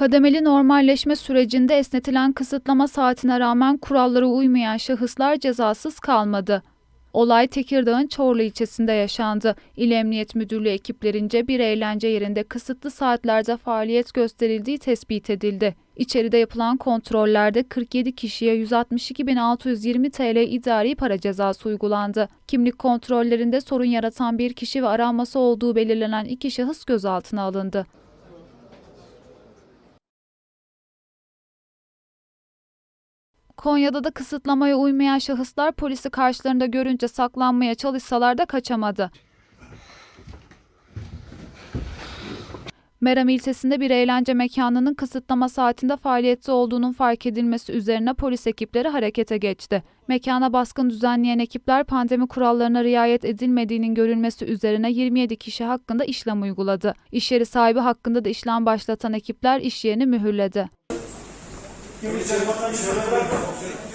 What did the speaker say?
Kademeli normalleşme sürecinde esnetilen kısıtlama saatine rağmen kurallara uymayan şahıslar cezasız kalmadı. Olay Tekirdağ'ın Çorlu ilçesinde yaşandı. İl Emniyet Müdürlüğü ekiplerince bir eğlence yerinde kısıtlı saatlerde faaliyet gösterildiği tespit edildi. İçeride yapılan kontrollerde 47 kişiye 162.620 TL idari para cezası uygulandı. Kimlik kontrollerinde sorun yaratan bir kişi ve aranması olduğu belirlenen iki şahıs gözaltına alındı. Konya'da da kısıtlamaya uymayan şahıslar polisi karşılarında görünce saklanmaya çalışsalar da kaçamadı. Meram ilçesinde bir eğlence mekanının kısıtlama saatinde faaliyette olduğunun fark edilmesi üzerine polis ekipleri harekete geçti. Mekana baskın düzenleyen ekipler pandemi kurallarına riayet edilmediğinin görülmesi üzerine 27 kişi hakkında işlem uyguladı. İş yeri sahibi hakkında da işlem başlatan ekipler iş yerini mühürledi. Yürüyeceğiz bakalım şöyle bırakın.